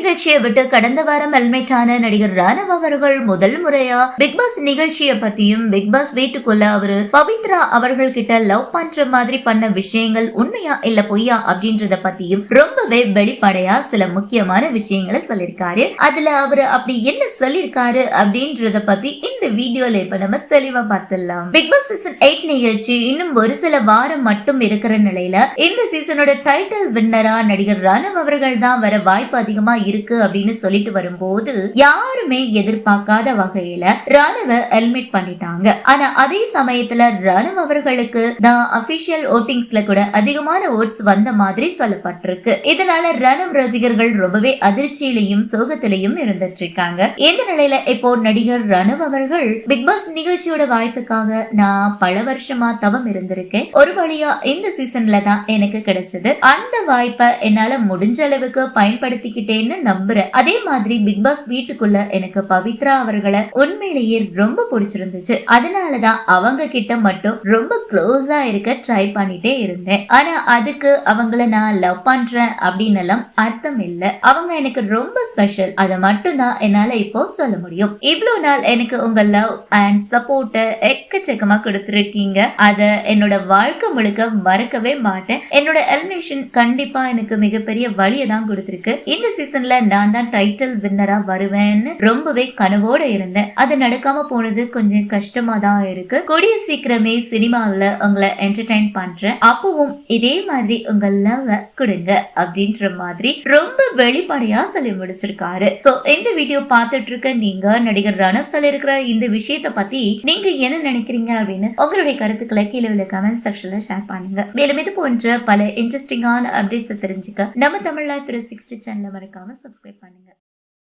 நிகழ்ச்சியை விட்டு கடந்த வாரம் ஹெல்மெட் ஆன நடிகர் ராணவ் அவர்கள் முதல் முறையா பிக் பாஸ் நிகழ்ச்சியை பத்தியும் பிக் பாஸ் வீட்டுக்குள்ள அவரு பவித்ரா அவர்கள் கிட்ட லவ் பண்ற மாதிரி பண்ண விஷயங்கள் உண்மையா இல்ல பொய்யா அப்படின்றத பத்தியும் ரொம்பவே வெளிப்படையா சில முக்கியமான விஷயங்களை சொல்லியிருக்காரு. அதுல அவரு அப்படி என்ன சொல்லியிருக்காரு அப்படின்றத பத்தி இந்த வீடியோல இப்ப நம்ம தெளிவா பார்த்துடலாம். பிக் பாஸ் சீசன் எயிட் நிகழ்ச்சி இன்னும் ஒரு சில வாரம் மட்டும் இருக்கிற நிலையில இந்த சீசனோட டைட்டில் வின்னரா நடிகர் ரணம் அவர்கள் தான் வர வாய்ப்பு அதிகமா இருக்கு அப்படின்னு சொல்லிட்டு வரும்போது யாருமே எதிர்பார்க்காத வகையில ரணவ ஹெல்மெட் பண்ணிட்டாங்க. ஆனா அதே சமயத்துல ரணம் அவர்களுக்கு தான் அபிஷியல் ஓட்டிங்ஸ்ல கூட அதிகமான ஓட்ஸ் வந்த மாதிரி சொல்லப்பட்டிருக்கு. இதனால ரணம் ரசிகர்கள் ரொம்பவே அதிர்ச்சியிலையும் சோகத்திலையும் இருந்துட்டு இருக்காங்க. இந்த நிலையில இப்போ நடிகர் ரணவ் அவர்கள் பிக் பாஸ் நிகழ்ச்சியோட வாய்ப்புக்காக நான் பல வருஷமா தவம் இருந்திருக்கேன். ஒரு வழியா இந்த சீசன்ல தான் எனக்கு கிடைச்சது. அந்த வாய்ப்பை என்னால முடிஞ்ச அளவுக்கு பயன்படுத்திக்கிட்டேன்னு நம்புறேன். அதே மாதிரி பிக் பாஸ் வீட்டுக்குள்ள எனக்கு பவித்ரா அவர்களை உண்மையிலேயே ரொம்ப பிடிச்சிருந்துச்சு. அதனாலதான் அவங்க கிட்ட மட்டும் ரொம்ப க்ளோஸா இருக்க ட்ரை பண்ணிட்டே இருந்தேன். ஆனா அதுக்கு அவங்கள நான் லவ் பண்றேன் அப்படின்னு எல்லாம் அர்த்தம் இல்ல. அவங்க எனக்கு ரொம்ப ஸ்பெஷல் அதை மட்டும் தான் என்னால இப்போ சொல்ல முடியும். இவ்வளவு நாள் எனக்கு உங்க லவ் அண்ட் சப்போர்ட்டை எக்கச்சக்கமா கொடுத்துருக்கீங்க. அத என்னோட வாழ்க்கை முழுக்க மறக்கவே மாட்டேன். என்னோட எலிமினேஷன் கண்டிப்பா எனக்கு மிகப்பெரிய வழியை தான் கொடுத்துருக்கு. இந்த சீசன்ல நான் தான் டைட்டில் வின்னரா வருவேன்னு ரொம்பவே கனவோட இருந்தேன். அது நடக்காம போனது கொஞ்சம் கஷ்டமா தான் இருக்கு. கூடிய சீக்கிரமே சினிமாவில் உங்களை என்டர்டைன் பண்றேன். அப்பவும் இதே மாதிரி உங்க லவ் கொடுங்க அப்படின்ற மாதிரி ரொம்ப வெளிப்படையா சொல்லி முடிச்சிருக்காரு. சோ இந்த வீடியோ பார்த்துட்டு இருக்க நீங்க நடிகர் ரணவ் சொல்லியிருக்கிற இந்த விஷயத்தை பத்தி நீங்க என்ன நினைக்கிறீங்க அப்படின்னு உங்களுடைய கருத்துக்களை கீழே உள்ள கமெண்ட் செக்ஷன்ல ஷேர் பண்ணுங்க. மேலும் இது போன்ற பல இன்ட்ரெஸ்டிங்கான அப்டேட்ஸ் தெரிஞ்சுக்க நம்ம தமிழ்நாடு த்ரீ சிக்ஸ்டி சேனலை மறக்காம சப்ஸ்கிரைப் பண்ணுங்க.